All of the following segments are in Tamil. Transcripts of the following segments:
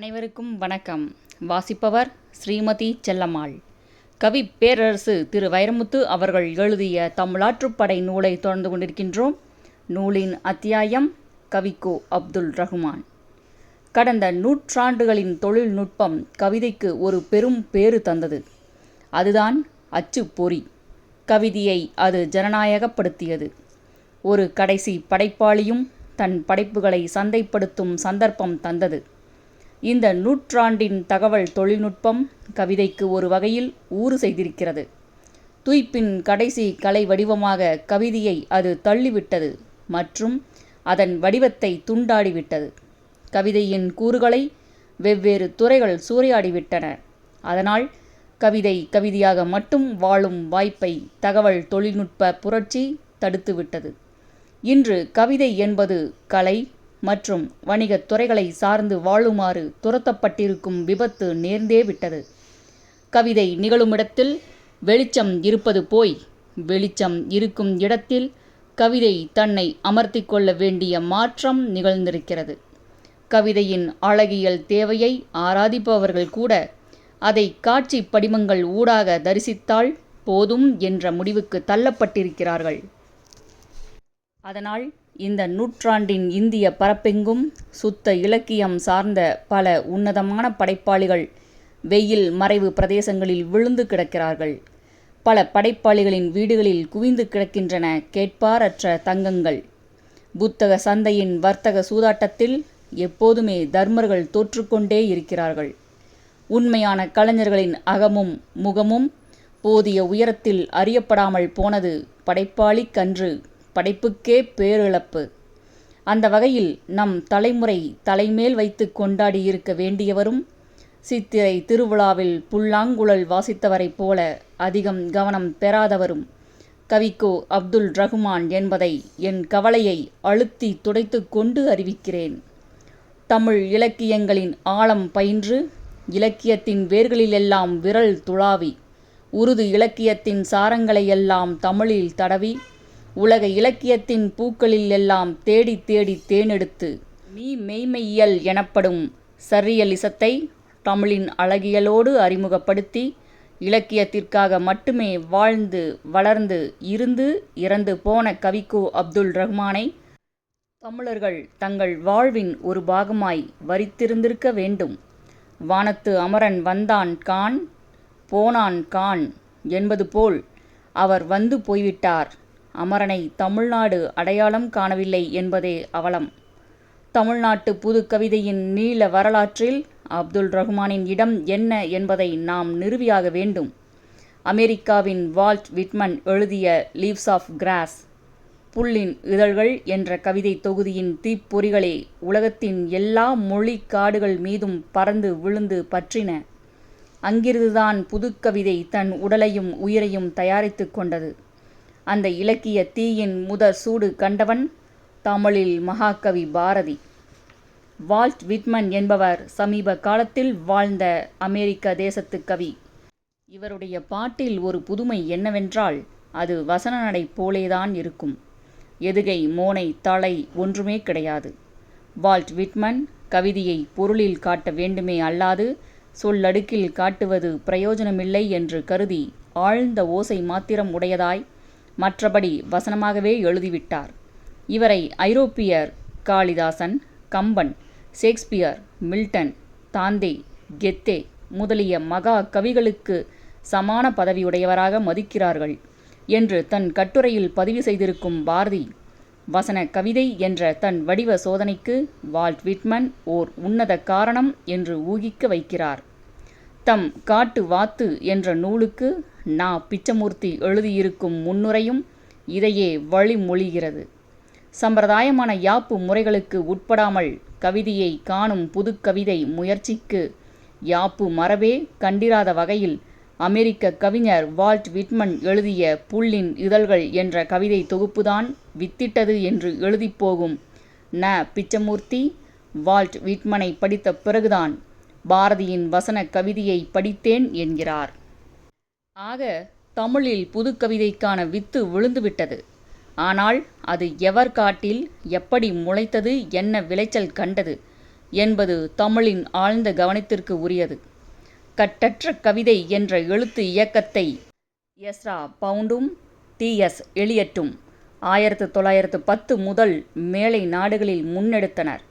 அனைவருக்கும் வணக்கம். வாசிப்பவர் ஸ்ரீமதி செல்லம்மாள். கவி பேரரசு திரு வைரமுத்து அவர்கள் எழுதிய தமிழாற்றுப்படை நூலை தொடர்ந்து கொண்டிருக்கின்றோம். நூலின் அத்தியாயம் கவிக்கோ அப்துல் ரஹ்மான். கடந்த நூற்றாண்டுகளின் தொழில்நுட்பம் கவிதைக்கு ஒரு பெரும் பேறு தந்தது. அதுதான் அச்சுப்பொறி. கவிதையை அது ஜனநாயகப்படுத்தியது. ஒரு கடைசி படைப்பாளியும் தன் படைப்புகளை சந்தைப்படுத்தும் சந்தர்ப்பம் தந்தது. இந்த நூற்றாண்டின் தகவல் தொழில்நுட்பம் கவிதைக்கு ஒரு வகையில் ஊறு செய்திருக்கிறது. துய்ப்பின் கடைசி கலை வடிவமாக கவிதையை அது தள்ளிவிட்டது மற்றும் அதன் வடிவத்தை துண்டாடிவிட்டது. கவிதையின் கூறுகளை வெவ்வேறு துறைகள் சூறையாடிவிட்டன. அதனால் கவிதை கவிதையாக மட்டும் வாழும் வாய்ப்பை தகவல் தொழில்நுட்ப புரட்சி தடுத்துவிட்டது. இன்று கவிதை என்பது கலை மற்றும் வணிகத் துறைகளை சார்ந்து வாழுமாறு துரத்தப்பட்டிருக்கும் விபத்து நேர்ந்தே விட்டது. கவிதை நிகழுமிடத்தில் வெளிச்சம் இருப்பது போய் வெளிச்சம் இருக்கும் இடத்தில் கவிதை தன்னை அமர்த்தி கொள்ள வேண்டிய மாற்றம் நிகழ்ந்திருக்கிறது. கவிதையின் அழகியல் தேவையை ஆராதிப்பவர்கள் கூட அதை காட்சி படிமங்கள் ஊடாக தரிசித்தால் போதும் என்ற முடிவுக்கு தள்ளப்பட்டிருக்கிறார்கள். அதனால் இந்த நூற்றாண்டின் இந்திய பரப்பெங்கும் சுத்த இலக்கியம் சார்ந்த பல உன்னதமான படைப்பாளிகள் வெயில் மறைவு பிரதேசங்களில் விழுந்து கிடக்கிறார்கள். பல படைப்பாளிகளின் வீடுகளில் குவிந்து கிடக்கின்றன கேட்பாரற்ற தங்கங்கள். புத்தக சந்தையின் வர்த்தக சூதாட்டத்தில் எப்போதுமே தர்மர்கள் தோற்றுக்கொண்டே இருக்கிறார்கள். உண்மையான கலைஞர்களின் அகமும் முகமும் போதிய உயரத்தில் அறியப்படாமல் போனது படைப்பாளி கன்று. படைப்புக்கே பேரிழப்பு. அந்த வகையில் நம் தலைமுறை தலைமேல் வைத்து கொண்டாடி இருக்க வேண்டியவரும் சித்திரை திருவிழாவில் புல்லாங்குழல் வாசித்தவரைப் போல அதிகம் கவனம் பெறாதவரும் கவிக்கோ அப்துல் ரஹ்மான் என்பதை என் கவலையை அழுத்தி துடைத்து கொண்டு அறிவிக்கிறேன். தமிழ் இலக்கியங்களின் ஆழம் பயின்று இலக்கியத்தின் வேர்களிலெல்லாம் விரல் துளாவி உருது இலக்கியத்தின் சாரங்களையெல்லாம் தமிழில் தடவி உலக இலக்கியத்தின் பூக்களில் எல்லாம் தேடி தேடி தேனெடுத்து மீ மெய்மையியல் எனப்படும் சர்ரியலிசத்தை தமிழின் அழகியலோடு அறிமுகப்படுத்தி இலக்கியத்திற்காக மட்டுமே வாழ்ந்து வளர்ந்து இருந்து இறந்து போன கவிக்கு அப்துல் ரஹ்மானை தமிழர்கள் தங்கள் வாழ்வின் ஒரு பாகமாய் வரித்திருந்திருக்க வேண்டும். வானத்து அமரன் வந்தான் கான் போனான் கான் என்பது போல் அவர் வந்து போய்விட்டார். அமரனை தமிழ்நாடு அடையாளம் காணவில்லை என்பதே அவலம். தமிழ்நாட்டு புது கவிதையின் நீள வரலாற்றில் அப்துல் ரஹ்மானின் இடம் என்ன என்பதை நாம் நிறுவியாக வேண்டும். அமெரிக்காவின் வால்ட் விட்மன் எழுதிய லீவ்ஸ் ஆஃப் கிராஸ் புல்லின் இதழ்கள் என்ற கவிதை தொகுதியின் தீப்பொறிகளே உலகத்தின் எல்லா மொழி காடுகள் மீதும் பறந்து விழுந்து பற்றின. அங்கிருந்துதான் புதுக்கவிதை தன் உடலையும் உயிரையும் தயாரித்து கொண்டது. அந்த இலக்கிய தீயின் முதற் சூடு கண்டவன் தமிழில் மகாகவி பாரதி. வால்ட் விட்மன் என்பவர் சமீப காலத்தில் வாழ்ந்த அமெரிக்க தேசத்து கவி. இவருடைய பாட்டில் ஒரு புதுமை என்னவென்றால் அது வசன நடை போலேதான் இருக்கும். எதுகை மோனை தலை ஒன்றுமே கிடையாது. வால்ட் விட்மன் கவிதையை பொருளில் காட்ட வேண்டுமே அல்லாது சொல்லடுக்கில் காட்டுவது பிரயோஜனமில்லை என்று கருதி ஆழ்ந்த ஓசை மாத்திரம் உடையதாய் மற்றபடி வசனமாகவே எழுதிவிட்டார். இவரை ஐரோப்பியர் Kalidasan Kamban Shakespeare Milton Dante Goethe முதலிய மகா கவிகளுக்கு சமான பதவியுடையவராக மதிக்கிறார்கள் என்று தன் கட்டுரையில் பதிவு செய்திருக்கும் பாரதி வசன கவிதை என்ற தன் வடிவ சோதனைக்கு வால்ட் விட்மன் ஓர் உன்னத காரணம் என்று ஊகிக்க வைக்கிறார். தம் காட்டு வாத்து என்ற நூலுக்கு நா பிச்சமூர்த்தி எழுதியிருக்கும் முன்னுரையும் இதையே வழிமொழிகிறது. சம்பிரதாயமான யாப்பு முறைகளுக்கு உட்படாமல் கவிதையை காணும் புதுக்கவிதை முயற்சிக்கு யாப்பு மரபே கண்டிராத வகையில் அமெரிக்க கவிஞர் வால்ட் விட்மன் எழுதிய புல்லின் இதழ்கள் என்ற கவிதை தொகுப்புதான் வித்திட்டது என்று எழுதிப்போகும் ந பிச்சமூர்த்தி வால்ட் விட்மனை படித்த பிறகுதான் பாரதியின் வசன கவிதையை படித்தேன் என்கிறார். ஆக தமிழில் புதுக்கவிதைக்கான வித்து விழுந்துவிட்டது. ஆனால் அது எவர் காட்டில் எப்படி முளைத்தது என்ன விளைச்சல் கண்டது என்பது தமிழின் ஆழ்ந்த கவனத்திற்கு உரியது. கட்டற்ற கவிதை என்ற எழுத்து இயக்கத்தை எஸ்ரா பவுண்டும் டி. எஸ். எலியட்டும் ஆயிரத்து தொள்ளாயிரத்து பத்து முதல் மேலை நாடுகளில் முன்னெடுத்தனர்.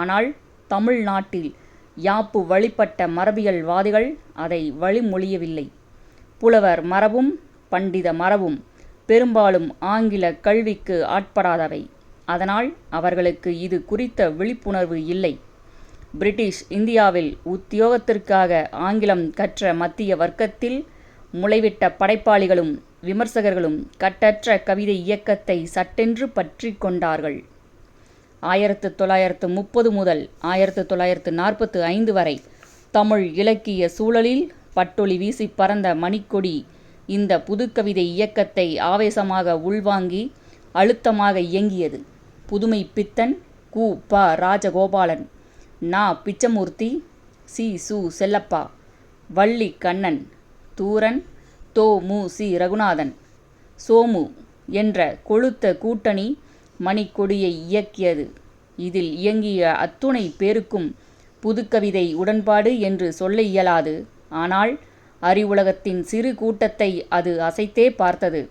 ஆனால் தமிழ்நாட்டில் யாப்பு வழிபட்ட மரபியல்வாதிகள் அதை வழிமொழியவில்லை. புலவர் மரபும் பண்டித மரபும் பெரும்பாலும் ஆங்கில கல்விக்கு ஆட்படாதவை. அதனால் அவர்களுக்கு இது குறித்த விழிப்புணர்வு இல்லை. பிரிட்டிஷ் இந்தியாவில் உத்தியோகத்திற்காக ஆங்கிலம் கற்ற மத்திய வர்க்கத்தில் முளைவிட்ட படைப்பாளிகளும் விமர்சகர்களும் கட்டற்ற கவிதை இயக்கத்தை சட்டென்று பற்றி கொண்டார்கள். ஆயிரத்து தொள்ளாயிரத்து முப்பது முதல் ஆயிரத்து தொள்ளாயிரத்து நாற்பத்து ஐந்து வரை தமிழ் இலக்கிய சூழலில் பட்டொளி வீசி பறந்த மணிக்கொடி இந்த புதுக்கவிதை இயக்கத்தை ஆவேசமாக உள்வாங்கி அழுத்தமாக இயங்கியது. புதுமை பித்தன் கு. ப. ராஜகோபாலன் நா. பிச்சமூர்த்தி சி. சு. செல்லப்பா வள்ளி கண்ணன் தூரன் தோ. மு. சி. ரகுநாதன் சோமு என்ற கொழுத்த கூட்டணி மணிக்கொடியை இயக்கியது. இதில் இயங்கிய அத்துணை பேருக்கும் புதுக்கவிதை உடன்பாடு என்று சொல்ல இயலாது. ஆனால் அறிவுலகத்தின் சிறு கூட்டத்தை அது அசைத்தே பார்த்தது.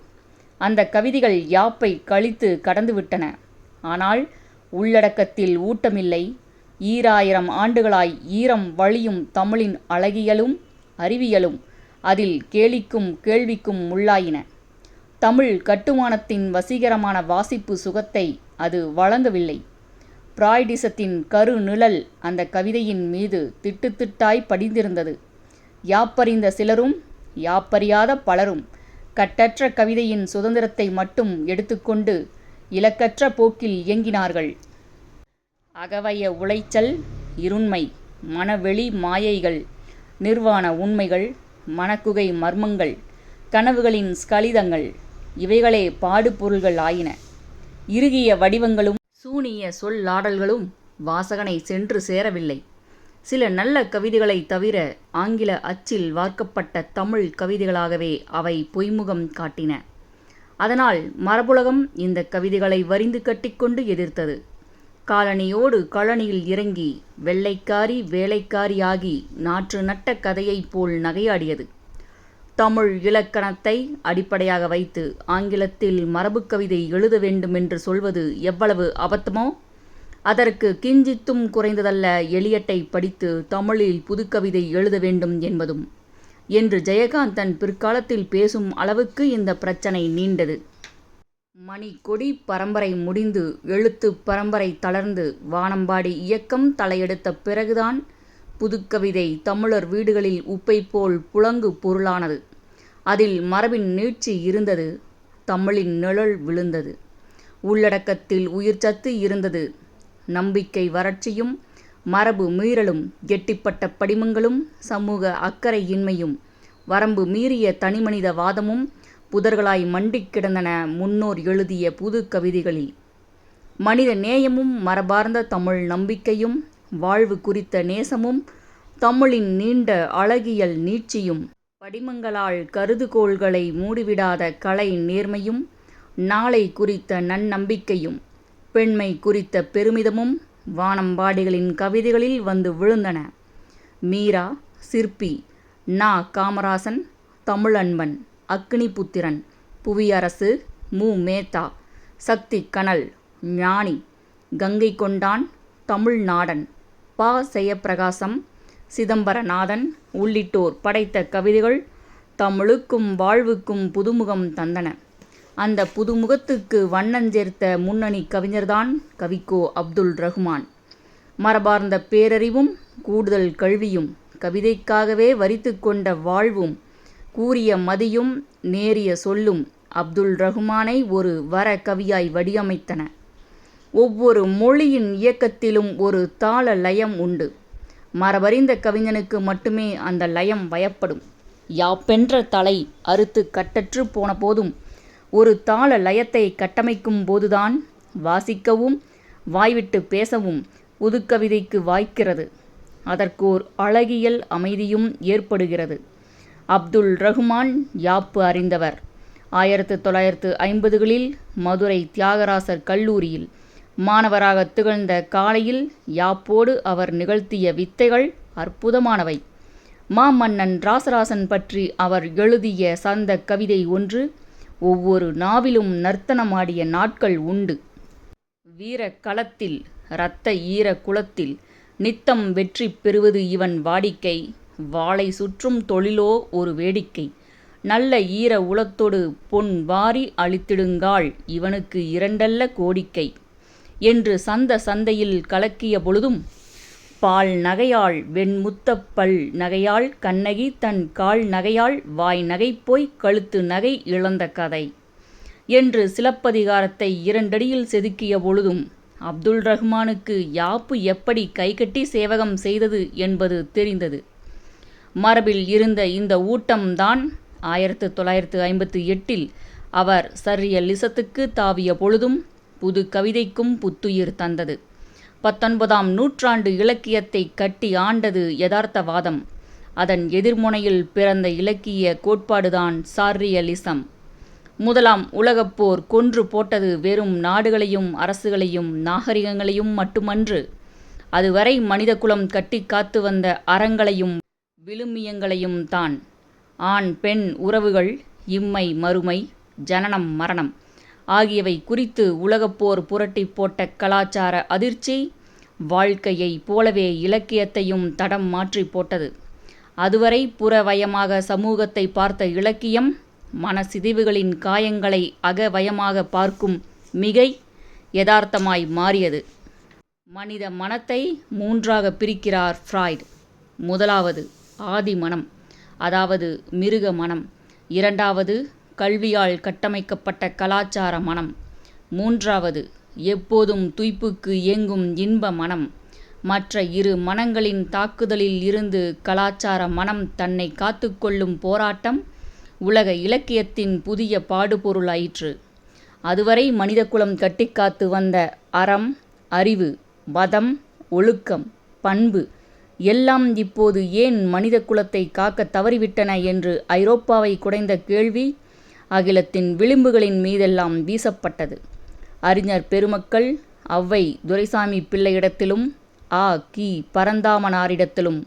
அந்த கவிதைகள் யாப்பை கழித்து கடந்துவிட்டன. ஆனால் உள்ளடக்கத்தில் ஊட்டமில்லை. ஈராயிரம் ஆண்டுகளாய் ஈரம் வழியும் தமிழின் அழகியலும் அறிவியலும் அதில் கேலிக்கும் கேள்விக்கும் உள்ளாயின. தமிழ் கட்டுமானத்தின் வசீகரமான வாசிப்பு சுகத்தை அது வழங்கவில்லை. பிராய்டிசத்தின் கரு நிழல் அந்த கவிதையின் மீது திட்டு திட்டாய் படிந்திருந்தது. யாப்பறிந்த சிலரும் யாப்பறியாத பலரும் கட்டற்ற கவிதையின் சுதந்திரத்தை மட்டும் எடுத்துக்கொண்டு இலக்கற்ற போக்கில் இயங்கினார்கள். அகவய உளைச்சல் இருண்மை மனவெளி மாயைகள் நிர்வாண உண்மைகள் மனக்குகை மர்மங்கள் கனவுகளின் ஸ்கலிதங்கள் இவைகளே பாடுபொருள்கள் ஆயின. இறுகிய வடிவங்களும் சூனிய சொல்லாடல்களும் வாசகனை சென்று சேரவில்லை. சில நல்ல கவிதைகளை தவிர ஆங்கில அச்சில் வார்க்கப்பட்ட தமிழ் கவிதைகளாகவே அவை பொய்முகம் காட்டின. அதனால் மரபுலகம் இந்த கவிதைகளை வரிந்து கட்டிக்கொண்டு எதிர்த்தது. காலனியோடு கழனியில் இறங்கி வெள்ளைக்காரி வேலைக்காரியாகி நாற்று நட்ட கதையைப் போல் நகையாடியது. தமிழ் இலக்கணத்தை அடிப்படையாக வைத்து ஆங்கிலத்தில் மரபு கவிதை எழுத வேண்டுமென்று சொல்வது எவ்வளவு அபத்தமோ? அதற்கு கிஞ்சித்தும் குறைந்ததல்ல எளியட்டை படித்து தமிழில் புதுக்கவிதை எழுத வேண்டும் என்பதும். என்று ஜெயகாந்தன் பிற்காலத்தில் பேசும் அளவுக்கு இந்த பிரச்சனை நீண்டது. மணிக்கொடி பரம்பரை முடிந்து எழுத்து பரம்பரை தளர்ந்து வானம்பாடி இயக்கம் தலையெடுத்த பிறகுதான் புதுக்கவிதை தமிழர் வீடுகளில் உப்பை போல் புலங்கு பொருளானது. அதில் மரபின் நீட்சி இருந்தது தமிழின் நிழல் விழுந்தது. உள்ளடக்கத்தில் உயிர்ச்சத்து இருந்தது நம்பிக்கை வறட்சியும் மரபு மீறலும் கெட்டிப்பட்ட படிமங்களும் சமூக அக்கறையின்மையும் வரம்பு மீறிய தனிமனித வாதமும் புதர்களாய் மண்டிக் கிடந்தன முன்னோர் எழுதிய புது கவிதைகளில். மனித நேயமும் மரபார்ந்த தமிழ் நம்பிக்கையும் வாழ்வு குறித்த நேசமும் தமிழின் நீண்ட அழகியல் நீட்சியும் படிமங்களால் கருதுகோள்களை மூடிவிடாத கலை நேர்மையும் நாளை குறித்த நன்னம்பிக்கையும் பெண்மை குறித்த பெருமிதமும் வானம்பாடிகளின் கவிதைகளில் வந்து விழுந்தன. மீரா சிற்பி நா. காமராசன் தமிழன்பன் அக்னிபுத்திரன் புவியரசு மு. மேத்தா சக்தி கனல் ஞானி கங்கை கொண்டான் தமிழ்நாடன் பா. செயப்பிரகாசம் சிதம்பரநாதன் உள்ளிட்டோர் படைத்த கவிதைகள் தமிழுக்கும் வாழ்வுக்கும் புதுமுகம் தந்தன. அந்த புதுமுகத்துக்கு வண்ணஞ்சேர்த்த முன்னணி கவிஞர்தான் கவிக்கோ அப்துல் ரஹ்மான். மரபார்ந்த பேரறிவும் கூடுதல் கல்வியும் கவிதைக்காகவே வரித்து கொண்ட வாழ்வும் கூறிய மதியும் நேரிய சொல்லும் அப்துல் ரஹ்மானை ஒரு வர கவியாய் வடிவமைத்தன. ஒவ்வொரு மொழியின் இயக்கத்திலும் ஒரு தாள லயம் உண்டு. மரபறிந்த கவிஞனுக்கு மட்டுமே அந்த லயம் வயப்படும். யாப்பென்ற தலை அறுத்து கட்டற்று போன போதும் ஒரு தாள லயத்தை கட்டமைக்கும் போதுதான் வாசிக்கவும் வாய்விட்டு பேசவும் புதுக்கவிதைக்கு வாய்க்கிறது. அதற்கோர் அழகியல் அமைதியும் ஏற்படுகிறது. அப்துல் ரஹ்மான் யாப்பு அறிந்தவர். ஆயிரத்து தொள்ளாயிரத்து ஐம்பதுகளில் மதுரை தியாகராசர் கல்லூரியில் மாணவராக திகழ்ந்த காலையில் யாப்போடு அவர் நிகழ்த்திய வித்தைகள் அற்புதமானவை. மாமன்னன் ராசராசன் பற்றி அவர் எழுதிய சந்த கவிதை ஒன்று ஒவ்வொரு நாவிலும் நர்த்தனமாடிய நாட்கள் உண்டு. வீர களத்தில் இரத்த ஈர குலத்தில் நித்தம் வெற்றி பெறுவது இவன் வாடிக்கை. வாளை சுற்றும் தொழிலோ ஒரு வேடிக்கை. நல்ல ஈர உளத்தொடு பொன் வாரி அளித்திடுங்கால் இவனுக்கு இரண்டல்ல கோடிக்கை. என்று சந்த சந்தையில் கலக்கிய பொழுதும் பால் நகையாள் வெண்முத்தப்பல் நகையாள் கண்ணகி தன் கால் நகையாள் வாய் நகைப்போய் கழுத்து நகை இழந்த கதை. என்று சிலப்பதிகாரத்தை இரண்டடியில் செதுக்கிய பொழுதும் அப்துல் ரஹ்மானுக்கு யாப்பு எப்படி கைகட்டி சேவகம் செய்தது என்பது தெரிந்தது. மரபில் இருந்த இந்த ஊட்டம்தான் ஆயிரத்து தொள்ளாயிரத்து ஐம்பத்தி எட்டில் அவர் சர்ரியலிசத்துக்கு தாவிய பொழுதும் புது கவிதைக்கும் புத்துயிர் தந்தது. பத்தொன்பதாம் நூற்றாண்டு இலக்கியத்தை கட்டி ஆண்டது யதார்த்தவாதம். அதன் எதிர்முனையில் பிறந்த இலக்கிய கோட்பாடுதான் சார்ரியலிசம். முதலாம் உலகப்போர் கொன்று போட்டது வெறும் நாடுகளையும் அரசுகளையும் நாகரிகங்களையும் மட்டுமன்று. அதுவரை மனிதகுலம் கட்டி காத்து வந்த அறங்களையும் விழுமியங்களையும் தான். ஆண் பெண் உறவுகள் இம்மை மறுமை ஜனனம் மரணம். ஆகியவை குறித்து உலகப்போர் புரட்டி போட்ட கலாச்சார அதிர்ச்சி வாழ்க்கையை போலவே இலக்கியத்தையும் தடம் மாற்றி போட்டது. அதுவரை புறவயமாக சமூகத்தை பார்த்த இலக்கியம் மனசிதைவுகளின் காயங்களை அகவயமாக பார்க்கும் மிகை யதார்த்தமாய் மாறியது. மனித மனத்தை மூன்றாக பிரிக்கிறார் ஃப்ராய்ட். முதலாவது ஆதி மனம் அதாவது மிருக மனம். இரண்டாவது கல்வியால் கட்டமைக்கப்பட்ட கலாச்சார மனம். மூன்றாவது எப்போதும் துய்ப்புக்கு இயங்கும் இன்ப மனம். மற்ற இரு மனங்களின் தாக்குதலில் இருந்து கலாச்சார மனம் தன்னை காத்துக்கொள்ளும் போராட்டம் உலக இலக்கியத்தின் புதிய பாடுபொருளாயிற்று அதுவரை மனிதகுலம் கட்டிக்காத்து வந்த அறம் அறிவு மதம் ஒழுக்கம் பண்பு எல்லாம் இப்போது ஏன் மனித குலத்தை காக்க தவறிவிட்டன என்று ஐரோப்பாவை குடைந்த கேள்வி அகிலத்தின் விளிம்புகளின் மீதெல்லாம் வீசப்பட்டது. அறிஞர் பெருமக்கள் அவ்வை துரைசாமி பிள்ளையிடத்திலும் ஆ. கி. பரந்தாமனாரிடத்திலும்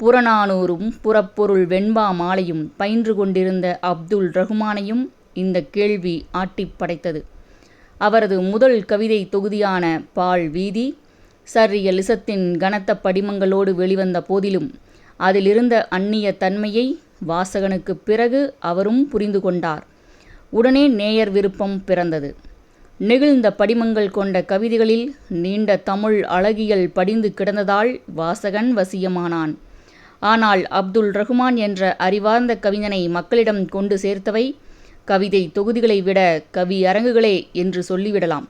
புறநானூரும் புறப்பொருள் வெண்பா மாலையும் பயின்று கொண்டிருந்த அப்துல் ரஹ்மானையும் இந்த கேள்வி ஆட்டிப் படைத்தது. அவரது முதல் கவிதை தொகுதியான பால் வீதி சர்ரியலிசத்தின் கனத்த படிமங்களோடு வெளிவந்த போதிலும் அதிலிருந்த அந்நிய தன்மையை வாசகனுக்கு பிறகு அவரும் புரிந்து கொண்டார். உடனே நேயர் விருப்பம் பிறந்தது. நெகிழ்ந்த படிமங்கள் கொண்ட கவிதைகளில் நீண்ட தமிழ் அழகியல் படிந்து கிடந்ததால் வாசகன் வசியமானான். ஆனால் அப்துல் ரஹ்மான் என்ற அறிவார்ந்த கவிஞனை மக்களிடம் கொண்டு சேர்த்தவை கவிதை தொகுதிகளை விட கவி அரங்குகளே என்று சொல்லிவிடலாம்.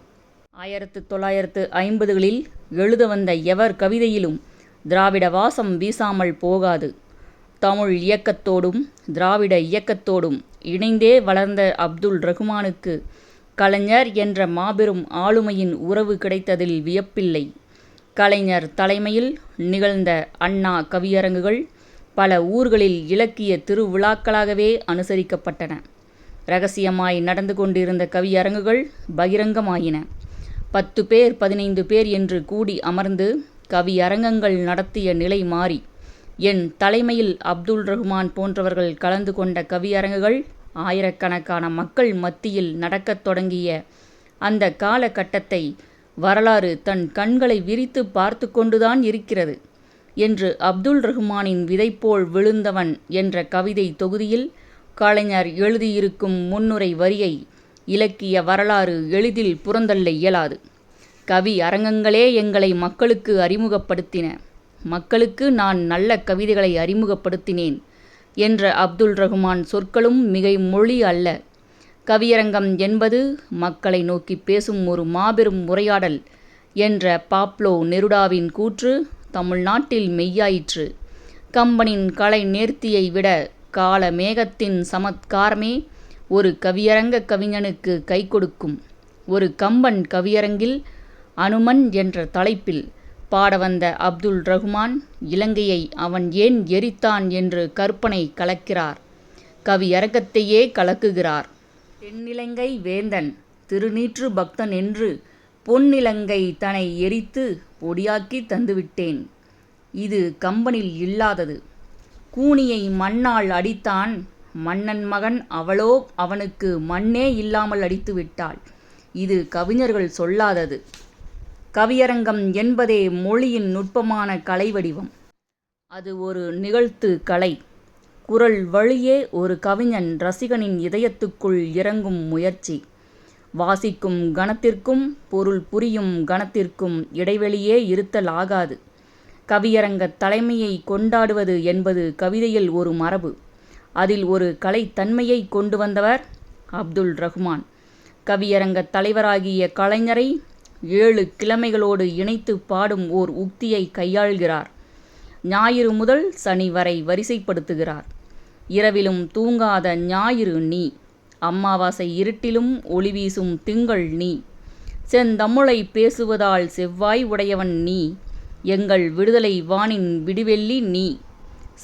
ஆயிரத்து தொள்ளாயிரத்து ஐம்பதுகளில் எழுத வந்த எவர் கவிதையிலும் திராவிட வாசம் வீசாமல் போகாது. தமிழ் இயக்கத்தோடும் திராவிட இயக்கத்தோடும் இணைந்தே வளர்ந்த அப்துல் ரஹ்மானுக்கு கலைஞர் என்ற மாபெரும் ஆளுமையின் உறவு கிடைத்ததில் வியப்பில்லை. கலைஞர் தலைமையில் நிகழ்ந்த அண்ணா கவியரங்குகள் பல ஊர்களில் இலக்கிய திருவிழாக்களாகவே அனுசரிக்கப்பட்டன. ரகசியமாய் நடந்து கொண்டிருந்த கவியரங்குகள் பகிரங்கமாயின. பத்து பேர் பதினைந்து பேர் என்று கூடி அமர்ந்து கவியரங்கங்கள் நடத்திய நிலை மாறி என் தலைமையில் அப்துல் ரஹ்மான் போன்றவர்கள் கலந்து கொண்ட கவியரங்குகள் ஆயிரக்கணக்கான மக்கள் மத்தியில் நடக்கத் தொடங்கிய அந்த காலகட்டத்தை வரலாறு தன் கண்களை விரித்து பார்த்து கொண்டுதான் இருக்கிறது என்று அப்துல் ரஹ்மானின் விதைப்போல் விழுந்தவன் என்ற கவிதை தொகுதியில் கலைஞர் எழுதியிருக்கும் முன்னுரை வரியை இலக்கிய வரலாறு எளிதில் புறந்தள்ள இயலாது. கவி அரங்கங்களே எங்களை மக்களுக்கு அறிமுகப்படுத்தின. மக்களுக்கு நான் நல்ல கவிதைகளை அறிமுகப்படுத்தினேன் என்ற அப்துல் ரஹ்மான் சொற்களும் மிகை மொழி அல்ல. கவியரங்கம் என்பது மக்களை நோக்கி பேசும் ஒரு மாபெரும் உரையாடல் என்ற பாப்லோ நெருடாவின் கூற்று தமிழ்நாட்டில் மெய்யாயிற்று. கம்பனின் கலை நேர்த்தியை விட கால மேகத்தின் சமத்காரமே ஒரு கவியரங்க கவிஞனுக்கு கை கொடுக்கும் ஒரு கம்பன் கவியரங்கில் அனுமன் என்ற தலைப்பில் பாட வந்த அப்துல் ரஹ்மான் இலங்கையை அவன் ஏன் எரித்தான் என்று கற்பனை கலக்கிறார். கவி அரக்கத்தையே கலக்குகிறார். தென்னிலங்கை வேந்தன் திருநீற்று பக்தன் என்று பொன்னிலங்கை தனை எரித்து பொடியாக்கி தந்துவிட்டேன். இது கம்பனில் இல்லாதது. கூனியை மண்ணால் அடித்தான் மன்னன் மகன் அவளோ அவனுக்கு மண்ணே இல்லாமல் அடித்து விட்டாள் இது கவிஞர்கள் சொல்லாதது. கவியரங்கம் என்பதே மொழியின் நுட்பமான கலை வடிவம் அது ஒரு நிகழ்த்து கலை. குரல் வழியே ஒரு கவிஞன் ரசிகனின் இதயத்துக்குள் இறங்கும் முயற்சி. வாசிக்கும் கணத்திற்கும் பொருள் புரியும் கணத்திற்கும் இடைவெளியே இருத்தல் ஆகாது கவியரங்க தலைமையை கொண்டாடுவது என்பது கவிதையில் ஒரு மரபு. அதில் ஒரு கலைத்தன்மையை கொண்டு வந்தவர் அப்துல் ரஹ்மான். கவியரங்கத் தலைவராகிய கலைஞரை ஏழு கிழமைகளோடு இணைத்து பாடும் ஓர் உக்தியை கையாள்கிறார். ஞாயிறு முதல் சனி வரை வரிசைப்படுத்துகிறார். இரவிலும் தூங்காத ஞாயிறு நீ அம்மாவாசை இருட்டிலும் ஒளி வீசும் திங்கள் நீ செந்தமிழை பேசுவதால் செவ்வாய் உடையவன் நீ எங்கள் விடுதலை வானின் விடிவெள்ளி நீ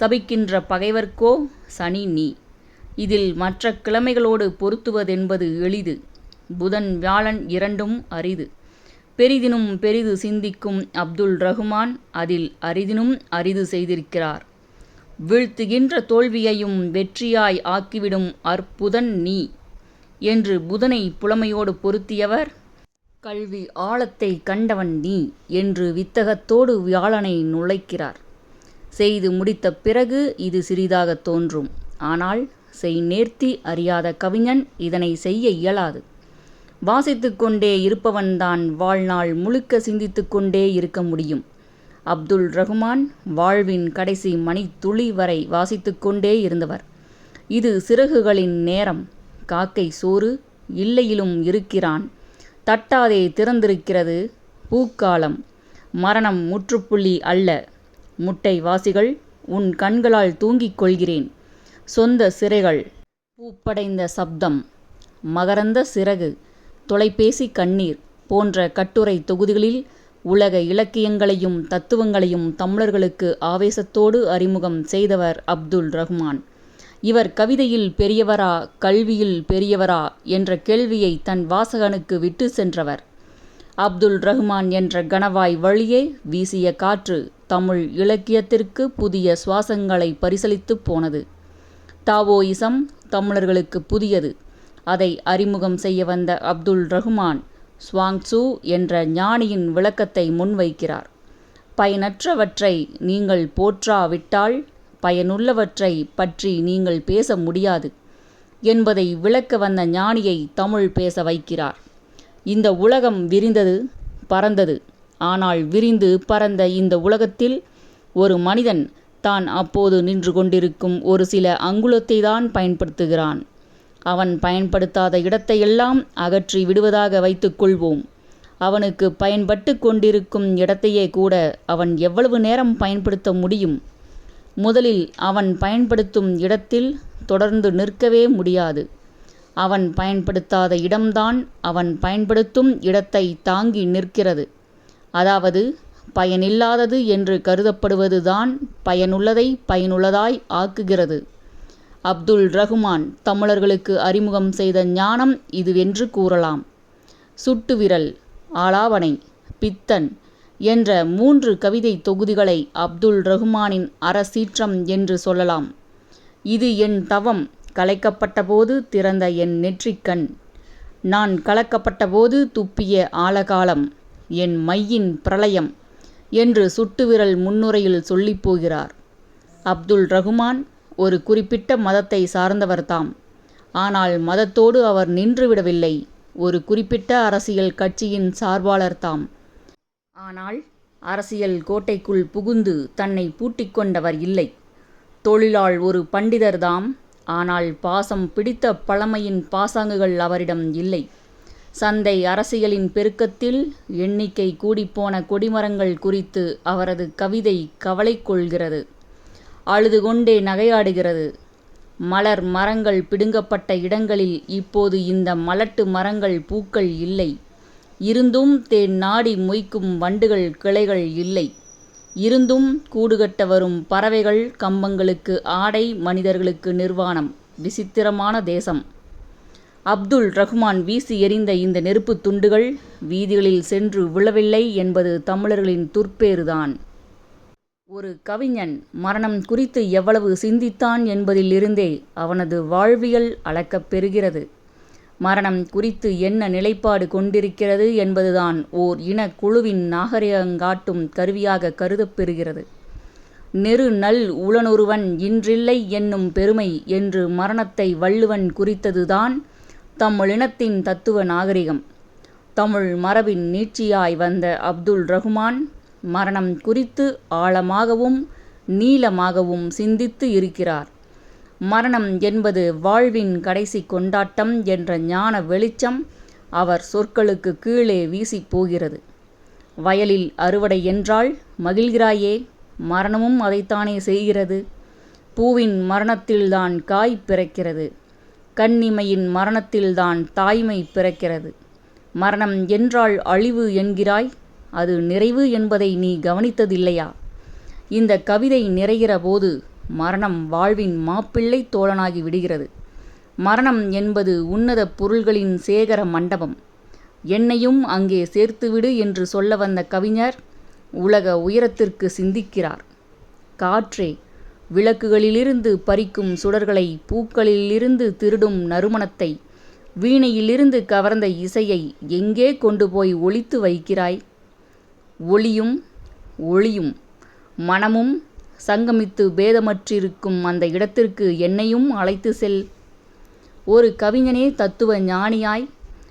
சபிக்கின்ற பகைவர்க்கோ சனி நீ. இதில் மற்ற கிழமைகளோடு பொருத்துவதென்பது எளிது. புதன் வியாழன் இரண்டும் அரிது. பெரிதினும் பெரிது சிந்திக்கும் அப்துல் ரஹ்மான் அதில் அரிதினும் அரிது செய்திருக்கிறார். வீழ்த்துகின்ற தோல்வியையும் வெற்றியாய் ஆக்கிவிடும் அற்புதன் நீ என்று புதனை புலமையோடு பொருத்தியவர் கல்வி ஆழத்தை கண்டவன் நீ என்று வித்தகத்தோடு வியாழனை நுழைக்கிறார். செய்து முடித்த பிறகு இது சிறிதாக தோன்றும். ஆனால் செய் நேர்த்தி அறியாத கவிஞன் இதனை செய்ய இயலாது. வாசித்து கொண்டே இருப்பவன்தான் வாழ்நாள் முழுக்க சிந்தித்து கொண்டே இருக்க முடியும். அப்துல் ரஹ்மான் வாழ்வின் கடைசி மணித்துளி வரை வாசித்து கொண்டே இருந்தவர். இது சிறகுகளின் நேரம். காக்கை சோறு இல்லையிலும் இருக்கிறான். தட்டாதே திறந்திருக்கிறது பூக்காலம். மரணம் முற்றுப்புள்ளி அல்ல. முட்டை வாசிகள் உன் கண்களால் தூங்கிக் கொள்கிறேன். சொந்த சிறைகள். பூப்படைந்த சப்தம். மகரந்த சிறகு. தொலைபேசி கண்ணீர் போன்ற கட்டுரை தொகுதிகளில் உலக இலக்கியங்களையும் தத்துவங்களையும் தமிழர்களுக்கு ஆவேசத்தோடு அறிமுகம் செய்தவர் அப்துல் ரஹ்மான். இவர் கவிதையில் பெரியவரா கல்வியில் பெரியவரா என்ற கேள்வியை தன் வாசகனுக்கு விட்டு சென்றவர். அப்துல் ரஹ்மான் என்ற கணவாய் வழியே வீசிய காற்று தமிழ் இலக்கியத்திற்கு புதிய சுவாசங்களை பரிசளித்து போனது. தாவோயிசம் தமிழர்களுக்கு புதியது. அதை அறிமுகம் செய்ய வந்த அப்துல் ரஹ்மான் சுவாங்சு என்ற ஞானியின் விளக்கத்தை முன்வைக்கிறார். பயனற்றவற்றை நீங்கள் போற்றாவிட்டால் பயனுள்ளவற்றை பற்றி நீங்கள் பேச முடியாது என்பதை விளக்க வந்த ஞானியை தமிழ் பேச வைக்கிறார். இந்த உலகம் விரிந்தது பறந்தது. ஆனால் விரிந்து பறந்த இந்த உலகத்தில் ஒரு மனிதன் தான் அப்போது நின்று கொண்டிருக்கும் ஒரு சில அங்குலத்தை தான் பயன்படுத்துகிறான். அவன் பயன்படுத்தாத இடத்தையெல்லாம் அகற்றி விடுவதாக வைத்துக்கொள்வோம் அவனுக்கு பயன்பட்டு கொண்டிருக்கும் இடத்தையே கூட அவன் எவ்வளவு நேரம் பயன்படுத்த முடியும்? முதலில் அவன் பயன்படுத்தும் இடத்தில் தொடர்ந்து நிற்கவே முடியாது. அவன் பயன்படுத்தாத இடம்தான் அவன் பயன்படுத்தும் இடத்தை தாங்கி நிற்கிறது. அதாவது பயனில்லாதது என்று கருதப்படுவது தான் பயனுள்ளதை பயனுள்ளதாய் ஆக்குகிறது. அப்துல் ரஹ்மான் தமிழர்களுக்கு அறிமுகம் செய்த ஞானம் இதுவென்று கூறலாம். சுட்டுவிரல் ஆலாவனை பித்தன் என்ற மூன்று கவிதை தொகுதிகளை அப்துல் ரஹ்மானின் அறசீற்றம் என்று சொல்லலாம். இது என் தவம் கலைக்கப்பட்டபோது திறந்த என் நெற்றிக்கண். நான் கலக்கப்பட்டபோது துப்பிய ஆலகாலம் என் மையின் பிரளயம் என்று சுட்டுவிரல் முன்னுரையில் சொல்லிப் போகிறார். அப்துல் ரஹ்மான் ஒரு குறிப்பிட்ட மதத்தை சார்ந்தவர்தாம். ஆனால் மதத்தோடு அவர் நின்றுவிடவில்லை. ஒரு குறிப்பிட்ட அரசியல் கட்சியின் சார்பாளர் தாம் ஆனால் அரசியல் கோட்டைக்குள் புகுந்து தன்னை பூட்டிக்கொண்டவர் இல்லை. தொழிலாள் ஒரு பண்டிதர்தாம். ஆனால் பாசம் பிடித்த பழமையின் பாசாங்குகள் அவரிடம் இல்லை. சந்தை அரசியலின் பெருக்கத்தில் எண்ணிக்கை கூடிப்போன கொடிமரங்கள் குறித்து அவரது கவிதை கவலை கொள்கிறது. அழுது கொண்டே நகையாடுகிறது. மலர் மரங்கள் பிடுங்கப்பட்ட இடங்களில் இப்போது இந்த மலட்டு மரங்கள் பூக்கள் இல்லை. இருந்தும் தேன் நாடி மொய்க்கும் வண்டுகள் கிளைகள் இல்லை. இருந்தும் கூடுகட்ட வரும் பறவைகள் கம்பங்களுக்கு ஆடை மனிதர்களுக்கு நிர்வாணம். விசித்திரமான தேசம். அப்துல் ரஹ்மான் வீசி எறிந்த இந்த நெருப்புத் துண்டுகள் வீதிகளில் சென்று விழவில்லை என்பது தமிழர்களின் துர்ப்பேறுதான். ஒரு கவிஞன் மரணம் குறித்து எவ்வளவு சிந்தித்தான் என்பதிலிருந்தே அவனது வாழ்வியல் அளக்கப் பெறுகிறது. மரணம் குறித்து என்ன நிலைப்பாடு கொண்டிருக்கிறது என்பதுதான் ஓர் இனக்குழுவின் நாகரிகங்காட்டும் கருவியாக கருதப் பெறுகிறது. நெரு நல் உளனொருவன் இன்றில்லை என்னும் பெருமை என்று மரணத்தை வள்ளுவன் குறித்ததுதான் தமிழினத்தின் தத்துவ நாகரிகம். தமிழ் மரபின் நீட்சியாய் வந்த அப்துல் ரஹ்மான் மரணம் குறித்து ஆழமாகவும் நீளமாகவும் சிந்தித்து இருக்கிறார். மரணம் என்பது வாழ்வின் கடைசி கொண்டாட்டம் என்ற ஞான வெளிச்சம் அவர் சொற்களுக்குக் கீழே வீசிப் போகிறது. வயலில் அறுவடை என்றால் மகிழ்கிறாயே மரணமும் அதைத்தானே செய்கிறது. பூவின் மரணத்தில்தான் காய் பிறக்கிறது. கண்ணிமையின் மரணத்தில்தான் தாய்மை பிறக்கிறது. மரணம் என்றால் அழிவு என்கிறாய் அது நிறைவு என்பதை நீ கவனித்ததில்லையா? இந்த கவிதை நிறைகிறபோது மரணம் வாழ்வின் மாப்பிள்ளை தோழனாகி விடுகிறது. மரணம் என்பது உன்னத பொருள்களின் சேகர மண்டபம். என்னையும் அங்கே சேர்த்துவிடு என்று சொல்ல வந்த கவிஞர் உலக உயரத்திற்கு சிந்திக்கிறார். காற்றே விளக்குகளிலிருந்து பறிக்கும் சுடர்களை பூக்களிலிருந்து திருடும் நறுமணத்தை வீணையிலிருந்து கவர்ந்த இசையை எங்கே கொண்டு போய் ஒளித்து வைக்கிறாய்? ஒளியும் ஒளியும் மனமும் சங்கமித்து பேதமற்றிருக்கும் அந்த இடத்திற்கு என்னையும் அழைத்து செல். ஒரு கவிஞனே தத்துவ ஞானியாய்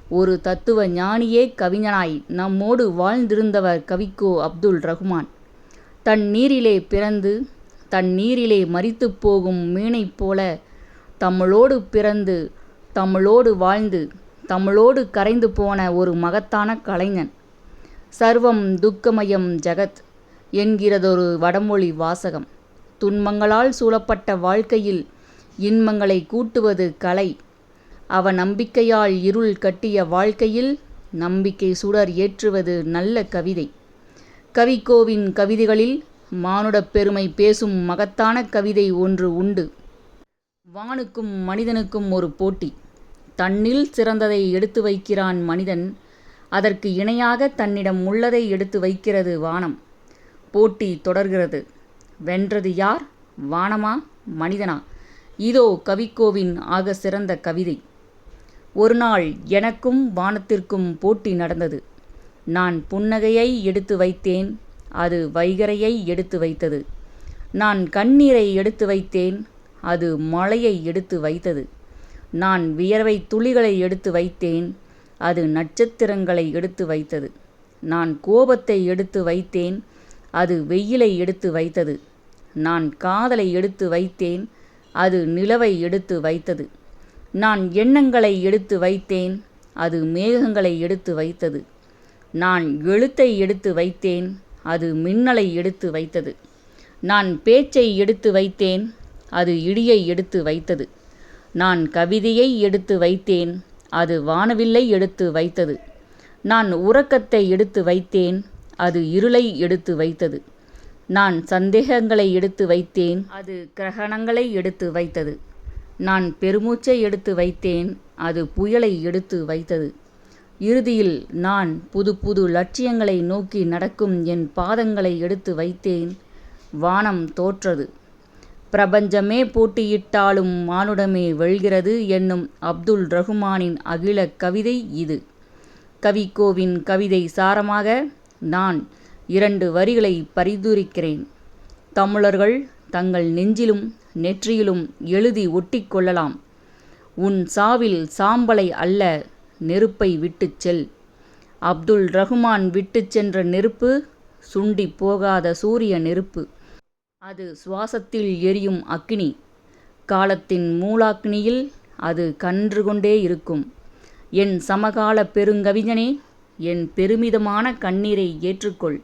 ஒரு தத்துவ ஞானியே கவிஞனாய் நம்மோடு வாழ்ந்திருந்தவர் கவிக்கோ அப்துல் ரஹ்மான். நீரிலே பிறந்து தன் நீரிலே மறித்து போகும் மீனைப் போல தமிழோடு பிறந்து தமிழோடு வாழ்ந்து தமிழோடு கரைந்து போன ஒரு மகத்தான கலைஞன். சர்வம் துக்கமயம் ஜகத் என்கிறதொரு வடமொழி வாசகம். துன்பங்களால் சூழப்பட்ட வாழ்க்கையில் இன்பங்களை கூட்டுவது கலை. அவ நம்பிக்கையால் இருள் கட்டிய வாழ்க்கையில் நம்பிக்கை சுடர் ஏற்றுவது நல்ல கவிதை. கவிக்கோவின் கவிதைகளில் மானுடப் பெருமை பேசும் மகத்தான கவிதை ஒன்று உண்டு. வானுக்கும் மனிதனுக்கும் ஒரு போட்டி. தன்னில் சிறந்ததை எடுத்து வைக்கிறான் மனிதன் அதற்கு இணையாகத் தன்னிடம் உள்ளதை எடுத்து வைக்கிறது வானம். போட்டி தொடர்கிறது. வென்றது யார்? வானமா? மனிதனா? இதோ கவிக்கோவின் ஆக சிறந்த கவிதை. ஒருநாள் எனக்கும் வானத்திற்கும் போட்டி நடந்தது. நான் புன்னகையை எடுத்து வைத்தேன் அது வைகறையை எடுத்து வைத்தது. நான் கண்ணீரை எடுத்து வைத்தேன் அது மழையை எடுத்து வைத்தது. நான் வியர்வை துளிகளை எடுத்து வைத்தேன் அது நட்சத்திரங்களை எடுத்து வைத்தது. நான் கோபத்தை எடுத்து வைத்தேன் அது வெயிலை எடுத்து வைத்தது. நான் காதலை எடுத்து வைத்தேன் அது நிலவை எடுத்து வைத்தது. நான் எண்ணங்களை எடுத்து வைத்தேன் அது மேகங்களை எடுத்து வைத்தது. நான் எழுத்தை எடுத்து வைத்தேன் அது மின்னலை எடுத்து வைத்தது. நான் பேச்சை எடுத்து வைத்தேன் அது இடியை எடுத்து வைத்தது. நான் கவிதையை எடுத்து வைத்தேன் அது வானவில்லை எடுத்து வைத்தது. நான் உறக்கத்தை எடுத்து வைத்தேன் அது இருளை எடுத்து வைத்தது. நான் சந்தேகங்களை எடுத்து வைத்தேன் அது கிரகணங்களை எடுத்து வைத்தது. நான் பெருமூச்சை எடுத்து வைத்தேன் அது புயலை எடுத்து வைத்தது. இறுதியில் நான் புது புது லட்சியங்களை நோக்கி நடக்கும் என் பாதங்களை எடுத்து வைத்தேன் வானம் தோற்றது. பிரபஞ்சமே போட்டியிட்டாலும் மானுடமே வெல்கிறது என்னும் அப்துல் ரஹ்மானின் அகில கவிதை இது. கவிக்கோவின் கவிதை சாரமாக நான் இரண்டு வரிகளை பரிந்துரைக்கிறேன். தமிழர்கள் தங்கள் நெஞ்சிலும் நெற்றியிலும் எழுதி ஒட்டிக் கொள்ளலாம். உன் சாவில் சாம்பலை அல்ல நெருப்பை விட்டுச் செல். அப்துல் ரஹ்மான் விட்டுச் சென்ற நெருப்பு சுண்டிப் போகாத சூரிய நெருப்பு. அது சுவாசத்தில் எரியும் அக்கினி. காலத்தின் மூலாக்னியில் அது கன்று கொண்டே இருக்கும். என் சமகாலப் பெருங்கவிஞனே என் பெருமிதமான கண்ணீரை ஏற்றுக்கொள்.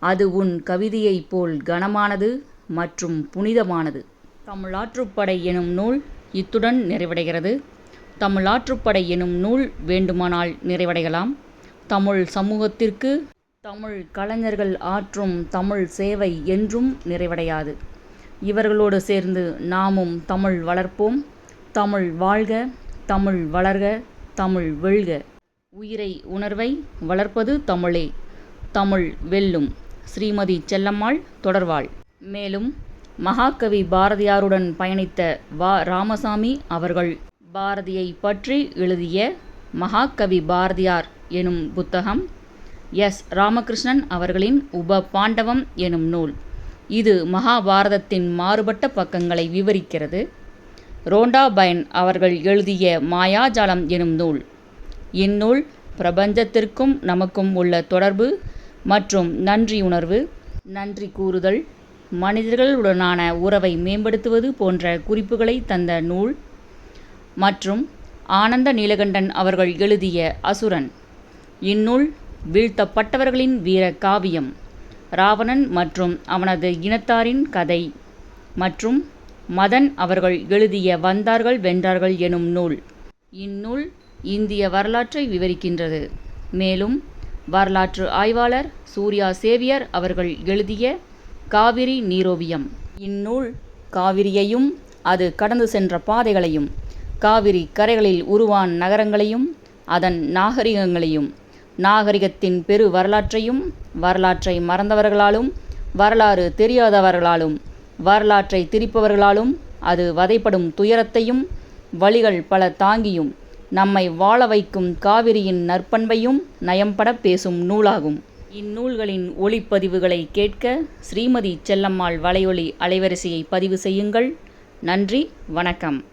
அது உன் கவிதையைப் போல் கனமானது மற்றும் புனிதமானது. தமிழாற்றுப்படை எனும் நூல் இத்துடன் நிறைவடைகிறது. தமிழாற்றுப்படை எனும் நூல் வேண்டுமானால் நிறைவடையலாம். தமிழ் சமூகத்திற்கு தமிழ் கலைஞர்கள் ஆற்றும் தமிழ் சேவை என்றும் நிறைவடையாது. இவர்களோடு சேர்ந்து நாமும் தமிழ் வளர்ப்போம். தமிழ் வாழ்க! தமிழ் வளர்க தமிழ் வெல்க உயிரை உணர்வை வளர்ப்பது தமிழே தமிழ் வெல்லும் ஸ்ரீமதி செல்லம்மாள் தொடர்வாள் மேலும் மகாகவி பாரதியாருடன் பயணித்த வா ராமசாமி அவர்கள் பாரதியை பற்றி எழுதிய மகாகவி பாரதியார் எனும் புத்தகம் எஸ். ராமகிருஷ்ணன் அவர்களின் உப பாண்டவம் எனும் நூல். இது மகாபாரதத்தின் மாறுபட்ட பக்கங்களை விவரிக்கிறது. ரோண்டாபயன் அவர்கள் எழுதிய மாயாஜாலம் எனும் நூல். இந்நூல் பிரபஞ்சத்திற்கும் நமக்கும் உள்ள தொடர்பு மற்றும் நன்றி உணர்வு நன்றி கூறுதல் மனிதர்களுடனான உறவை மேம்படுத்துவது போன்ற குறிப்புகளை தந்த நூல் மற்றும் ஆனந்த நீலகண்டன் அவர்கள் எழுதிய அசுரன். இந்நூல் வீழ்த்தப்பட்டவர்களின் வீர காவியம். ராவணன் மற்றும் அவனது இனத்தாரின் கதை. மற்றும் மதன் அவர்கள் எழுதிய வந்தார்கள் வென்றார்கள் எனும் நூல். இந்நூல் இந்திய வரலாற்றை விவரிக்கின்றது. மேலும் வரலாற்று ஆய்வாளர் சூர்யா சேவியர் அவர்கள் எழுதிய காவிரி நீரோவியம். இந்நூல் காவிரியையும் அது கடந்து சென்ற பாதைகளையும் காவிரி கரைகளில் உருவான் நகரங்களையும் அதன் நாகரிகங்களையும் நாகரிகத்தின் பெரு வரலாற்றையும் வரலாற்றை மறந்தவர்களாலும் வரலாறு தெரியாதவர்களாலும் வரலாற்றை திரிப்பவர்களாலும் அது வதைப்படும் துயரத்தையும் வழிகள் பல தாங்கியும் நம்மை வாழ வைக்கும் காவிரியின் நற்பண்பையும் நயம்பட பேசும் நூலாகும். இந்நூல்களின் ஒளிப்பதிவுகளை கேட்க ஸ்ரீமதி செல்லம்மாள் வலையொலி அலைவரிசையை பதிவு செய்யுங்கள். நன்றி வணக்கம்.